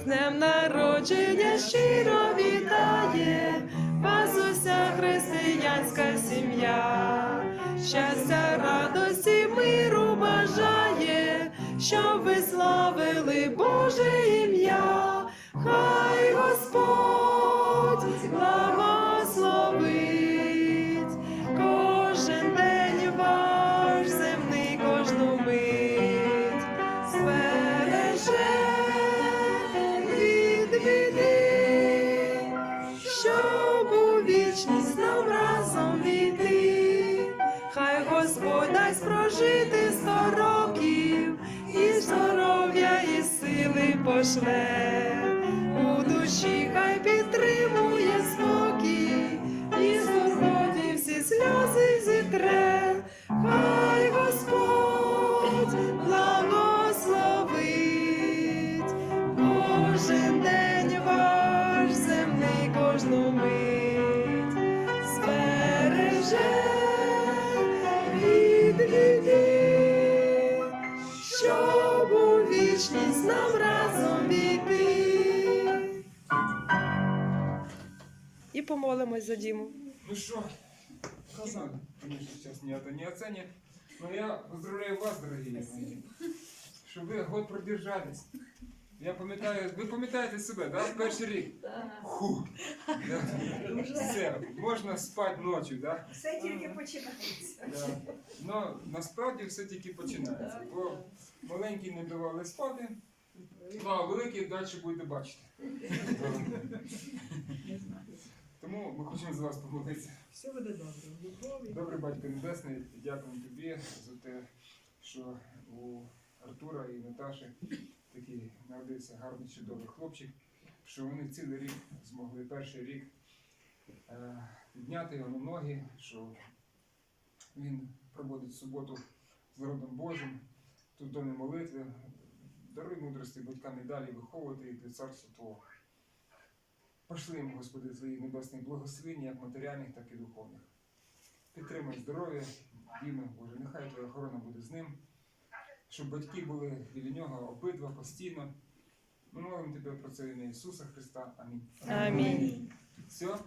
З днем народження щиро вітає вас уся християнська сім'я. Щастя, радості, миру бажає, щоб ви славили Боже ім'я. Пошле. У душі хай підтримує спокій, і з турботі всі сльози зітре. Хай Господь благословить кожен день ваш земний кожну мить збереже від біди, щоб у вічність нам разом помолимось за Діму. Ну что, казан, конечно, сейчас не это не оценит. Но я поздравляю вас, дорогие мои, що ви год продержались. Я пам'ятаю, ви пам'ятаєте себе, да? Перший рік. Да. Все, можна спати ночі, да? Все тільки починається. Да. Ну, насправді все тільки починається. Бо маленькі не давали спати, ну, а великі далі будете бачити. Тому ми хочемо за вас помолитися. Все буде добре. Любові. Добрий батько Небесний, дякуємо тобі за те, що у Артура і Наташі такий народився гарний чудовий хлопчик, що вони цілий рік змогли перший рік е, підняти його на ноги, що він проводить суботу з народом Божим, тут домі молитви. Даруй мудрості батькам і далі виховувати їх для царства Твого. Пошли їм, Господи, Твої небесні благословення, як матеріальних, так і духовних. Підтримай здоров'я, Діми, Боже, нехай Твоя охорона буде з ним, щоб батьки були біля нього обидва постійно. Ми молимо Тебе про це ім'я Ісуса Христа. Амінь. Амінь. Все?